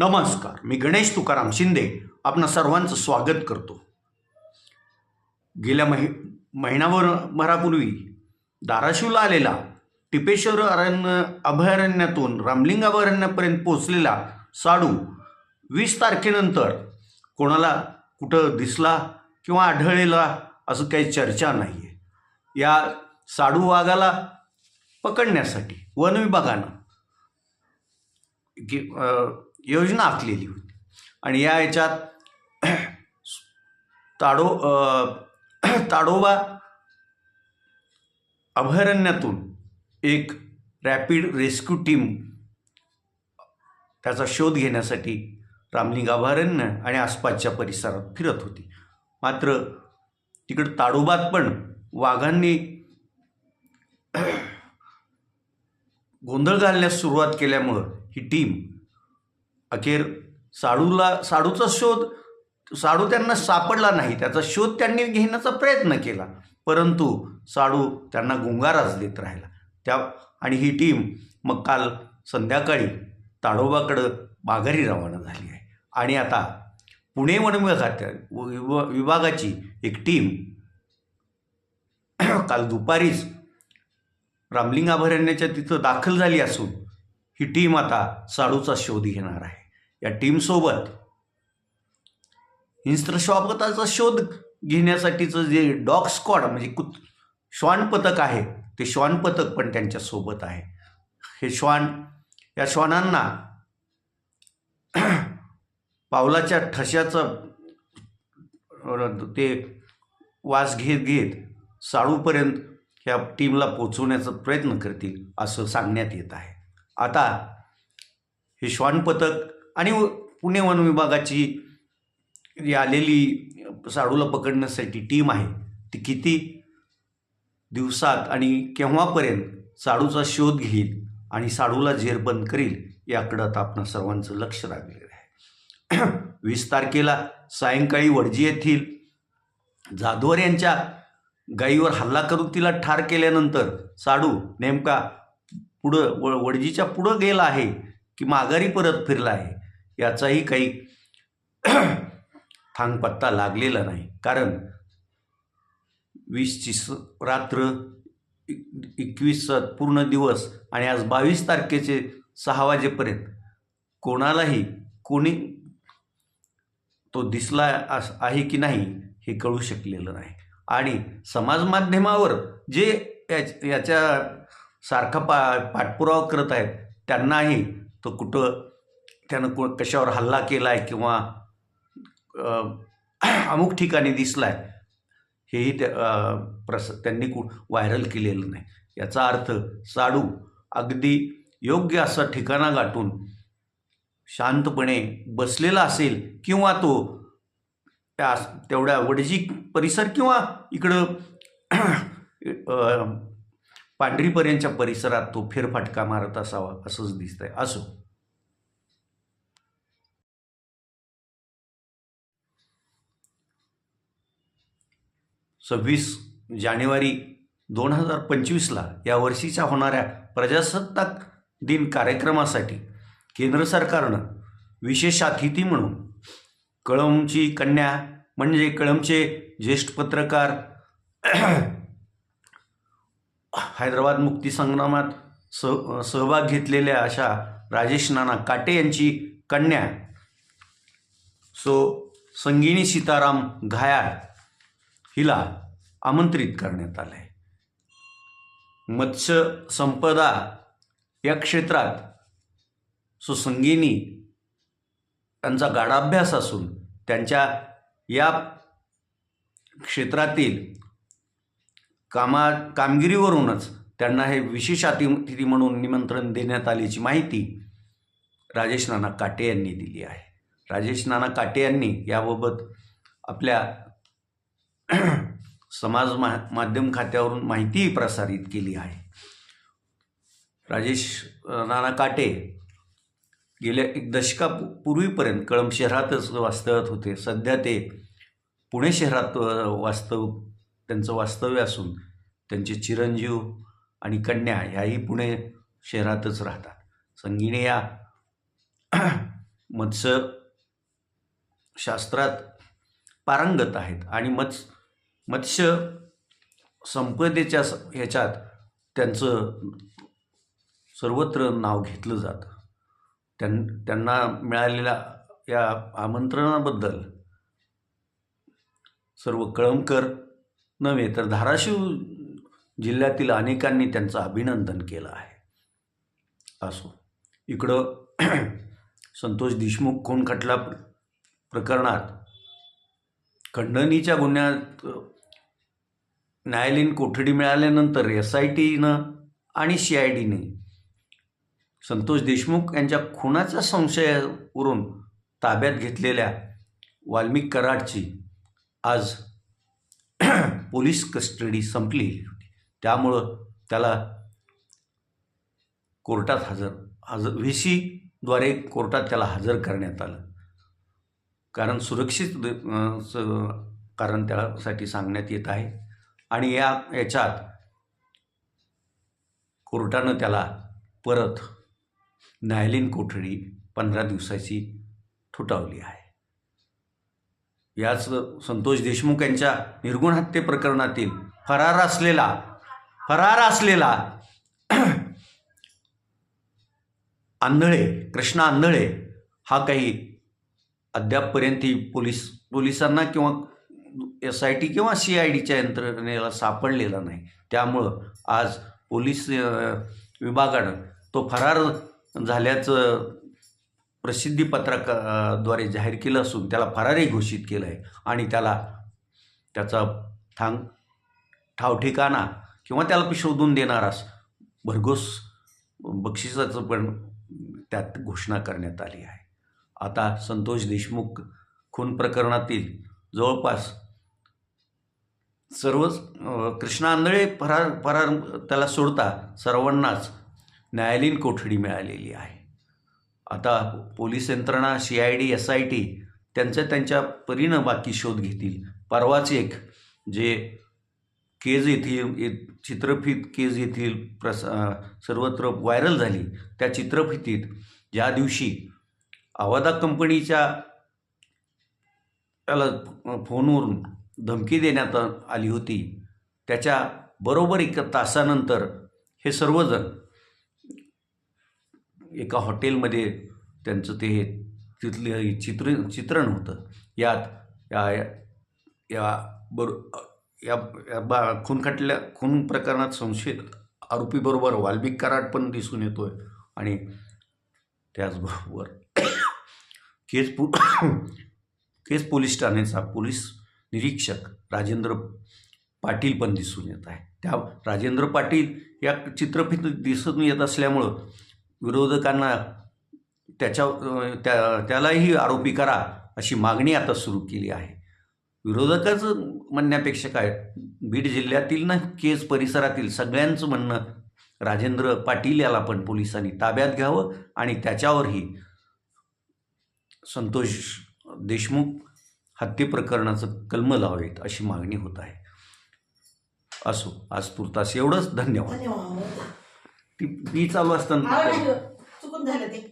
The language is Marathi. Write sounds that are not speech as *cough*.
नमस्कार मी गणेश तुकाराम शिंदे आपणा सर्वांचं स्वागत करतो. गेल्या महि महिनाभर भरापूर्वी धाराशिवला आलेला टिपेश्वर अरण्य अभयारण्यातून रामलिंग अभयारण्यापर्यंत पोचलेला साडू वीस तारखेनंतर कोणाला कुठं दिसला किंवा आढळलेला असं काही चर्चा नाही आहे या साडू वाघाला पकडण्यासाठी वन विभागानं योजना आखलेली होती. आणि या याच्यात *clears throat* ताडो *clears throat* ताडोबा अभयारण्यातून एक रॅपिड रेस्क्यू टीम त्याचा शोध घेण्यासाठी रामलिंग अभयारण्य आणि आसपासच्या परिसरात फिरत होती. मात्र तिकडं ताडोबात पण वाघांनी *clears throat* गोंधळ घालण्यास सुरुवात केल्यामुळं ही टीम अखेर साडूला साडूचा शोध साडू त्यांना सापडला नाही त्याचा शोध त्यांनी घेण्याचा प्रयत्न केला. परंतु साडू त्यांना गुंगाराच देत राहिला. त्या आणि ही टीम मग काल संध्याकाळी ताडोबाकडं माघारी रवाना झाली आहे. आणि आता पुणे वन विभागात विभ- विभागाची एक टीम काल दुपारीच रामलिंग अभयारण्याच्या तिथं दाखल झाली असून ही टीम आता साडूचा शोध घेणार आहे. या टीमसोबत हिंस्त्रश्वापताचा शोध घेण्यासाठीचं जे डॉग स्क्वॉड म्हणजे कुत श्वान पथक आहे ते श्वान पथक पण त्यांच्यासोबत आहे. हे श्वान या श्वानांना पावलाच्या ठशाचं ते वास घेत घेत साडूपर्यंत ह्या टीमला पोचवण्याचा प्रयत्न करतील असं सांगण्यात येत आहे. आता हे श्वान पथक आणि पुणे वन विभागाची जी आलेली साडूला पकडण्यासाठी टीम आहे ती किती दिवसात आणि केव्हापर्यंत साडूचा शोध घेईल आणि साडूला जेरबंद करील याकडं आता आपण सर्वांचं लक्ष लागलेलं आहे. *clears throat* वीस तारखेला सायंकाळी वडजी येथील जाधवर यांच्या गाईवर हल्ला करून तिला ठार केल्यानंतर साडू नेमका पुढं व वडजीच्या पुढं गेला आहे की माघारी परत फिरला आहे याचाही काही *clears throat* थांगपत्ता लागलेला नाही. कारण वीसची स रात्र एकवीस पूर्ण दिवस आणि आज बावीस तारखेचे सहा वाजेपर्यंत कोणालाही कोणी तो दिसला अस- आहे की नाही हे कळू शकलेलं नाही. आणि समाज माध्यमावर जे याच- याच्या सारखा पा पाठपुरावा करत आहेत. त्यांनाही तो कुठं त्यानं को कशावर हल्ला केला आहे किंवा अमुक ठिकाणी दिसला आहे हेही त्या प्रस त्यांनी कु व्हायरल केलेलं नाही. याचा अर्थ साडू अगदी योग्य असा ठिकाणा गाठून शांतपणे बसलेला असेल किंवा तो त्या तेवढ्या वडजी परिसर किंवा इकडं पांढरीपर्यंतच्या परिसरात तो फेरफाटका मारत असावा असंच दिसतंय. असो. सव्वीस जानेवारी दोन हजार पंचवीसला या वर्षीच्या होणाऱ्या प्रजासत्ताक दिन कार्यक्रमासाठी केंद्र सरकारनं विशेष अतिथी म्हणून कळमची कन्या म्हणजे कळमचे ज्येष्ठ पत्रकार हैदराबाद मुक्ती संग्रामात सह सहभाग घेतलेल्या अशा राजेश नाना काटे यांची कन्या सो संगिनी सीताराम घायाळ हिला आमंत्रित करण्यात आलं आहे मत्स्य संपदा या क्षेत्रात सो संगिनी त्यांचा गाढाभ्यास असून त्यांच्या या क्षेत्रातील कामा कामगिरीवरूनच त्यांना हे विशेष अतिथी म्हणून निमंत्रण देण्यात आल्याची माहिती राजेश नाना काटे यांनी दिली आहे. राजेश नाना काटे यांनी याबाबत आपल्या समाज मा माध्यम खात्यावरून माहितीही प्रसारित केली आहे. राजेश नाना काटे गेल्या एक दशकापूर्वीपर्यंत कळंब शहरातच वास्तव्यात होते. सध्या ते पुणे शहरात वास्तव त्यांचं वास्तव्य असून त्यांचे चिरंजीव आणि कन्या ह्याही पुणे शहरातच राहतात. संगीने या मत्स्य शास्त्रात पारंगत आहेत आणि मत्स मत्स्य संपदेच्या स- ह्याच्यात त्यांचं सर्वत्र नाव घेतलं जातं. त्यां त्यांना मिळालेल्या या आमंत्रणाबद्दल सर्व कळमकर नव्हे तर धाराशिव जिल्ह्यातील अनेकांनी त्यांचं अभिनंदन केलं आहे. असो. इकडं *clears throat* संतोष देशमुख खून खटला प्रकरणात खंडणीच्या गुन्ह्यात न्यायालयीन कोठडी मिळाल्यानंतर एस आय टीनं आणि सी आय डीने संतोष देशमुख यांच्या खुनाच्या संशयावरून ताब्यात घेतलेल्या वाल्मिक कराडची आज पोलीस कस्टडी संपलेली होती. त्यामुळं त्याला कोर्टात हजर हजर व्ही सीद्वारे कोर्टात त्याला हजर करण्यात आलं. कारण सुरक्षित स- कारण त्यासाठी सांगण्यात येत आहे. आणि या याच्यात कोर्टानं त्याला परत न्यायालयीन कोठडी पंधरा दिवसाची ठोठावली आहे. याच संतोष देशमुख यांच्या निर्गुण हत्ये प्रकरणातील फरार असलेला फरार असलेला आंधळे कृष्णा आंधळे हा काही अद्यापपर्यंत पोलीस पोलिसांना किंवा एस आय टी किंवा सी आय डीच्या यंत्रणेला सापडलेला नाही. त्यामुळं आज पोलीस विभागानं तो फरार झाल्याचं प्रसिद्धीपत्रकाद्वारे द्वारे जाहीर केलं असून त्याला फरारी घोषित केलं आहे आणि त्याला त्याचा थांग ठावठिकाणा किंवा त्याला शोधून देणारास भरघोस बक्षिसाचं पण त्यात घोषणा करण्यात आली आहे. आता संतोष देशमुख खून प्रकरणातील जवळपास सर्वच कृष्णा आंधळे फरार फरार त्याला सोडता सर्वांनाच न्यायालयीन कोठडी मिळालेली आहे. आता पोलीस यंत्रणा C I D S I T त्यांच्या त्यांच्या परीनं बाकी शोध घेतील. परवाच एक जे केज येथील चित्रफित केज येथील प्रस सर्वत्र व्हायरल झाली. त्या चित्रफितीत ज्या दिवशी आवादा कंपनीच्या त्याला फोनवरून धमकी देण्यात आली होती त्याच्या बरोबर एक तासानंतर हे सर्वजण एका हॉटेलमध्ये त्यांचं ते तिथले चित्र चित्रण होतं. यात या या बरो या या बा खून खटल्या खून प्रकरणात संशयित आरोपीबरोबर वाल्मिक कराड पण दिसून येतो आहे आणि त्याचबरोबर केस पु केस पोलीस ठाण्याचा पोलीस निरीक्षक राजेंद्र पाटील पण दिसून येत आहे. त्या राजेंद्र पाटील या चित्रफित दिसून येत असल्यामुळं विरोधकांना त्याच्या त्या त्यालाही आरोपी करा अशी मागणी आता सुरू केली आहे. विरोधकाचं म्हणण्यापेक्षा काय बीड जिल्ह्यातील ना केज परिसरातील सगळ्यांचं म्हणणं राजेंद्र पाटील याला पण पोलिसांनी ताब्यात घ्यावं आणि त्याच्यावरही संतोष देशमुख हत्ये प्रकरणाचं कलम लावेत अशी मागणी होत आहे. असो आज तुर्तास एवढंच. धन्यवाद. धन्यवाद. ती ती चालू असताना आवाज चुकून झालं ते.